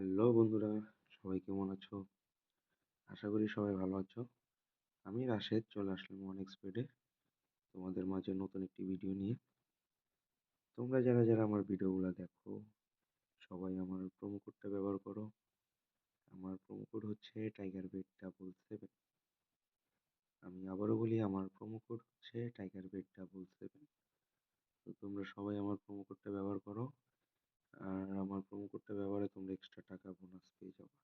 Hello বন্ধুরা, সবাই কেমন আছো? আশা করি সবাই ভালো আছো। আমি রাশেদ, চলে আসলাম অনেক স্পিডে তোমাদের মাঝে নতুন একটি ভিডিও নিয়ে। তোমরা যারা যারা আমার ভিডিওগুলো দেখো, সবাই আমার প্রোমো কোডটা ব্যবহার করো। আমার প্রোমো কোড হচ্ছে টাইগার বেড ডাবল সেভেন আমি আবারও বলি, আমার প্রোমো কোড হচ্ছে টাইগার বেড ডাবল সেভেন তো তোমরা সবাই আমার প্রোমো কোডটা ব্যবহার করো। আর আমার প্রোমো কোডটা ব্যবহারে তোমরা এক্সট্রা টাকা বোনাস পেয়ে যাবে।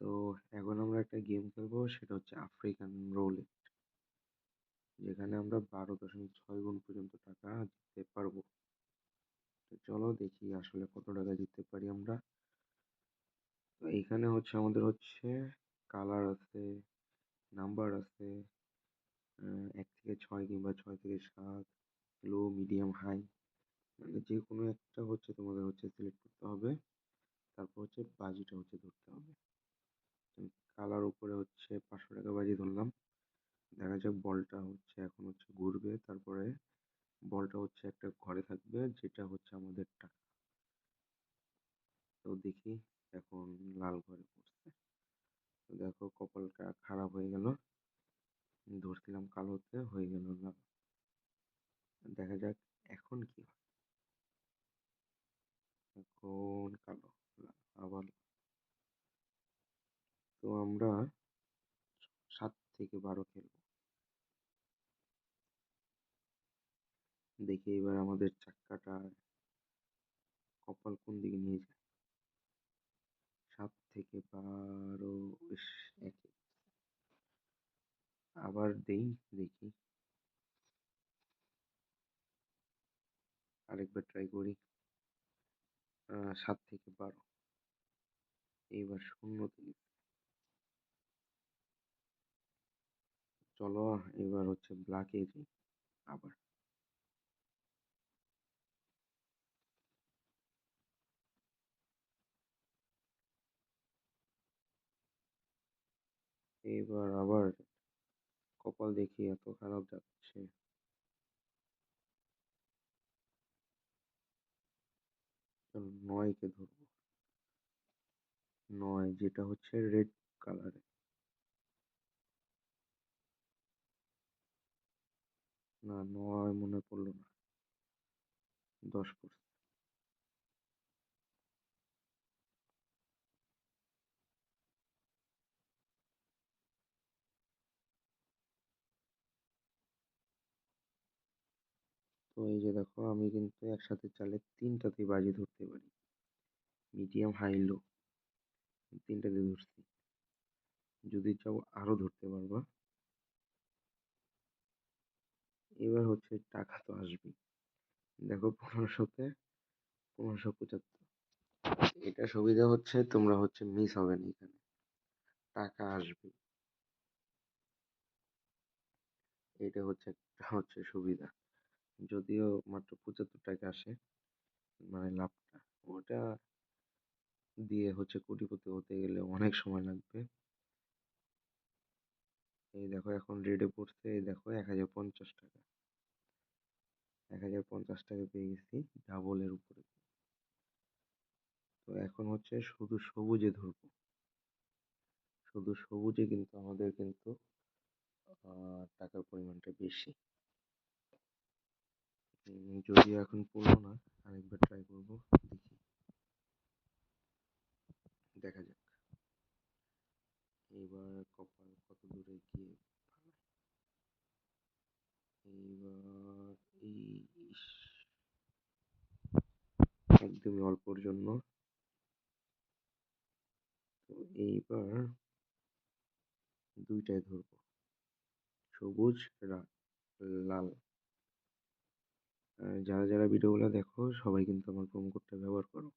তো এখন আমরা একটা গেম খেলব, সেটা হচ্ছে আফ্রিকান রোলেট যেখানে আমরা বারো দশমিক ছয় গুণ পর্যন্ত টাকা জিততে পারব। তো চলো দেখি আসলে কত টাকা জিততে পারি আমরা। তো এইখানে হচ্ছে আমাদের হচ্ছে কালার আছে নাম্বার আছে এক থেকে ছয় কিংবা ছয় থেকে সাত লো মিডিয়াম হাই যে কোনো একটা হচ্ছে তোমাদের হচ্ছে সিলেক্ট করতে হবে। তারপর হচ্ছে বাজিটা হচ্ছে ধরতে হবে। কালার উপরে হচ্ছে পাঁচশো টাকা বাজি ধরলাম। দেখা যাক বলটা হচ্ছে এখন হচ্ছে ঘুরবে। তারপরে বলটা হচ্ছে একটা ঘরে থাকবে, যেটা হচ্ছে আমাদের টাকা। তো দেখি এখন লাল ঘরে পড়ছে। তো দেখো কপালটা খারাপ হয়ে গেল। ধরছিলাম কালোতে, হয়ে গেল লাল। দেখা যাক এখন কি হয়। এখন কালো? আবার তো আমরা সাত থেকে বারো খেলব। দেখি এবার আমাদের চাক্কাটা কপাল কোন দিকে নিয়ে যায়। সাত থেকে বারো আবার দেই, দেখি। আরেকবার ট্রাই করি। সাত থেকে বারো। এইবার শূন্য থেকে চলো এবার হচ্ছে ব্ল্যাকে যাই, আবার। এবার আবার কপাল দেখি এত খারাপ যাচ্ছে। নয়কে ধরবো? নয়, যেটা হচ্ছে রেড কালারে না, নয় মনে পড়ল না। দশ পড়ছে তো এই যে দেখো, আমি কিন্তু একসাথে চালে তিনটাতে বাজি ধরতে পারি। মিডিয়াম হাই লো তিনটাতে ধরছি। যদি চাও আরও ধরতে পারবা। এবার হচ্ছে টাকা তো আসবেই। দেখো পনেরোশোতে পনেরোশো পঁচাত্তর। এটা সুবিধা হচ্ছে তোমরা হচ্ছে মিস হবে না এখানে। টাকা আসবে এটা হচ্ছে একটা হচ্ছে সুবিধা। যদিও মাত্র পঁচাত্তর টাকা আসে মানে লাভটা। ওটা দিয়ে হচ্ছে কোটিপতি হতে গেলে অনেক সময় লাগবে। এই দেখো এখন রেডে পড়ছে, এই দেখো এক হাজার পঞ্চাশ টাকা। এক হাজার পঞ্চাশ টাকা পেয়ে গেছি ডাবলের উপরে। তো এখন হচ্ছে শুধু সবুজে ধরবো। শুধু সবুজে কিন্তু আমাদের কিন্তু টাকার পরিমাণটা বেশি। যদিও এখন পড়ল না, আরেকবার ট্রাই করব, দেখি। দেখা যাক। এইবার কপাল কত দূরে গিয়ে এইবার এই একদমই অল্পর জন্য। তো এইবার দুইটাই ধরবো। সবুজ লাল। যারা যারা ভিডিওগুলো দেখো, সবাই কিন্তু আমার প্রোমো কোডটা ব্যবহার করো।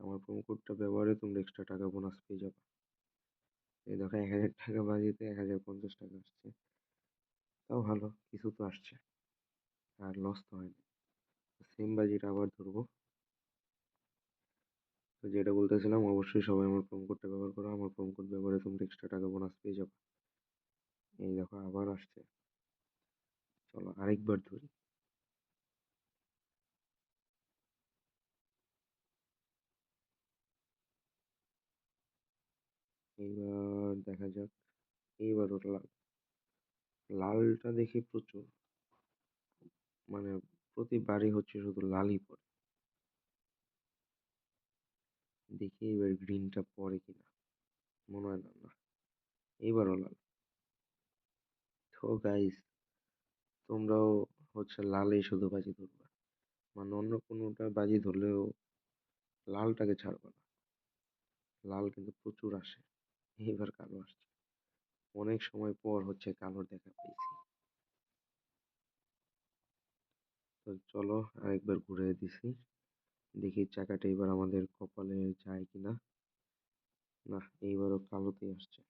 আমার প্রোমো কোডটা ব্যবহারে তোমরা এক্সট্রা টাকা বোনাস পেয়ে যাবে। এই দেখো এক হাজার টাকা বাজিতে এক হাজার পঞ্চাশ টাকা আসছে। তাও ভালো, কিছু তো আসছে। আর লস তো হয়নি। সেম বাজিটা আবার ধরবো। তো যেটা বলতেছিলাম, অবশ্যই সবাই আমার প্রোমো কোডটা ব্যবহার করো। আমার প্রোমো কোড ব্যবহারে তোমরা এক্সট্রা টাকা বোনাস পেয়ে যাবে। এই দেখো আবার আসছে। চলো আরেকবার ধরি। এইবার দেখা যাক এইবার ওটা লাল লালটা দেখি প্রচুর মানে প্রতিবারই হচ্ছে শুধু লালই পড়ে। দেখি এবার গ্রিনটা পড়ে কিনা, মনে হয় না না। এইবারও লাল। তো গাইস তোমরাও হচ্ছে লালেই শুধু বাজি ধরবা মানে অন্য কোনোটা বাজি ধরলেও লালটাকে ছাড়বা না। লাল কিন্তু প্রচুর আসে। এইবার কালো আসছে। অনেক সময় পর হচ্ছে কালোর দেখা পেয়েছি। তো চলো আরেকবার ঘুরে দিছি। দেখি চাকাটা এবার আমাদের কপালে যায় কিনা। না, এইবারও কালোতেই আসছে।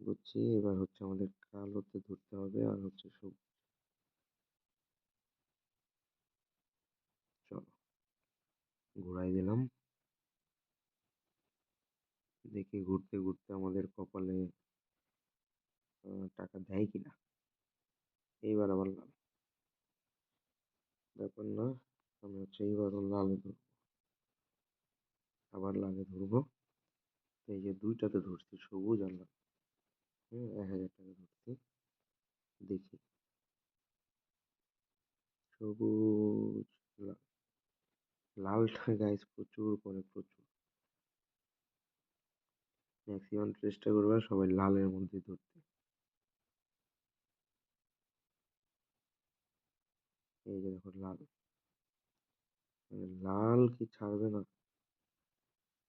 বুঝছি, এবার হচ্ছে আমাদের কালোতে ধরতে হবে আর হচ্ছে সব চলো, ঘুরাই দিলাম। দেখি ঘুরতে ঘুরতে আমাদের কপালে টাকা দেয় কিনা? এইবার আবার লাল। ব্যাপার না, আমি হচ্ছে এইবারও লালে ধরবো। আবার লালে ধরবো। এই যে দুইটাতে ধরছি, সবুজ আর লাল। হ্যাঁ এক হাজার টাকা ধরছি। দেখি। সবুজ, লাল। লালটা গাইস প্রচুর করে, প্রচুর। ম্যাক্সিমাম চেষ্টা করবে সবাই লালের মধ্যে ধরতে। এই যে দেখো লাল। মানে লাল কি ছাড়বে না?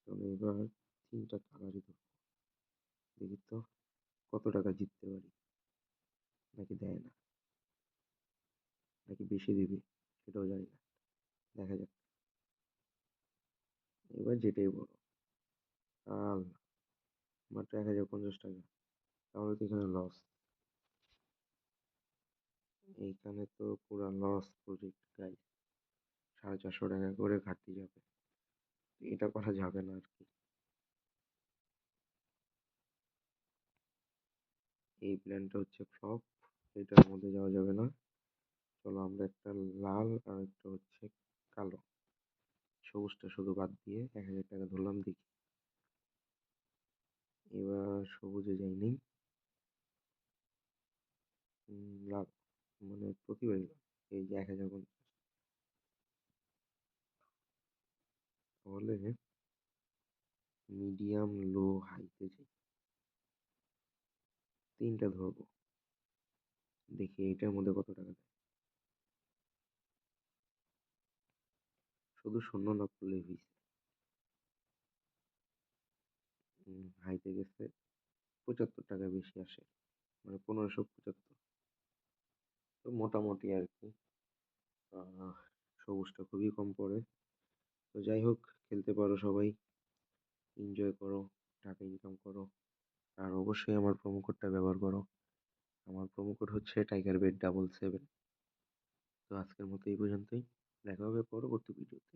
চলো এবার তিনটা কালারই ধরবো। দেখি তো কত টাকা জিততে পারি? নাকি দেয় না? নাকি বেশি দিবি? সেটাও জানি না। দেখা যাক। এবার যেটাই বলো। কাল মাত্র এক হাজার পঞ্চাশ টাকা। তাহলে তো এখানে লস এইখানে তো পুরো লস প্রজেক্ট গাই সাড়ে চারশো টাকা করে ঘাটতি যাবে। এটা করা যাবে না আর কি এই প্ল্যানটা হচ্ছে ফ্লপ এটার মধ্যে যাওয়া যাবে না। চলো আমরা একটা লাল আর একটা হচ্ছে কালো। সবুজটা শুধু বাদ দিয়ে এক হাজার টাকা ধরলাম, দেখি। এবার সবুজে যাইনি লাভ মানে প্রতিবারই এই যে এক হাজার পঞ্চাশ। তাহলে মিডিয়াম লো হাইতে যাই। তিনটা ধরবো। দেখি এটার মধ্যে কত টাকা দেয়। শুধু শূন্য না করলেই হয়েছে হাইতে গেছে, পঁচাত্তর টাকা বেশি আসে মানে পনেরোশো পঁচাত্তর। তো মোটামুটি আর কি সবুজটা খুবই কম পড়ে। তো যাই হোক, খেলতে পারো সবাই এনজয় করো, টাকা ইনকাম করো, আর অবশ্যই আমার প্রোমো কোডটা ব্যবহার করো। আমার প্রোমো কোড হচ্ছে টাইগার বেড ডাবল সেভেন তো আজকের মতো এই পর্যন্তই, দেখা হবে পরবর্তী ভিডিওতে